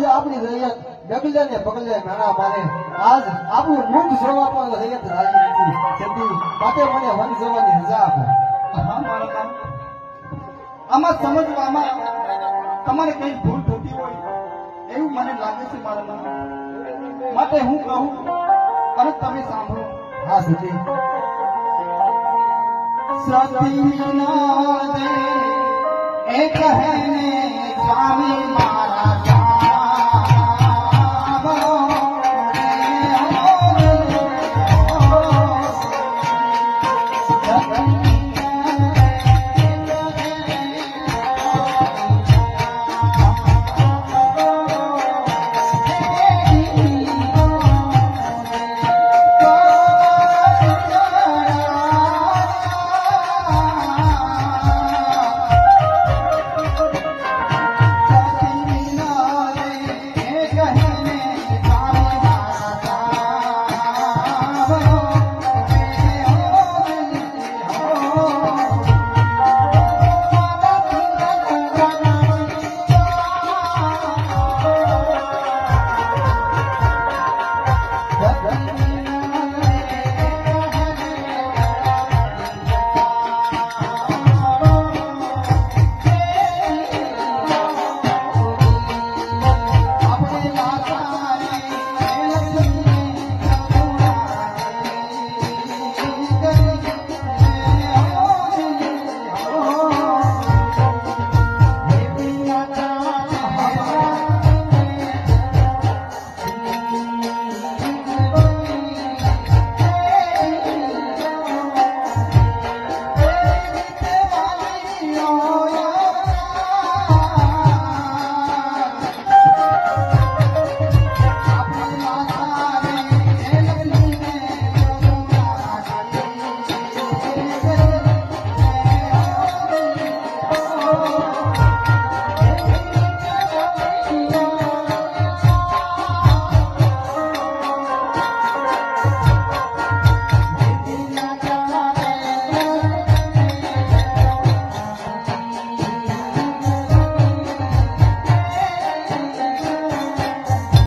આજ આપણી રૈયત ડગલે ને પગલે નાણા મારે આજ આપણું મુખ જોવા પણ રૈયત રાજી નથી. તેથી માટે મને વન જવાની રજા આપો. આમાં સમજવામાં તમારે કઈ ભૂલ થતી હોય એવું મને લાગે છે મારા માટે હું કહું, અને તમે સાંભળો. હા સતી સતી ના દે એ કહેને Música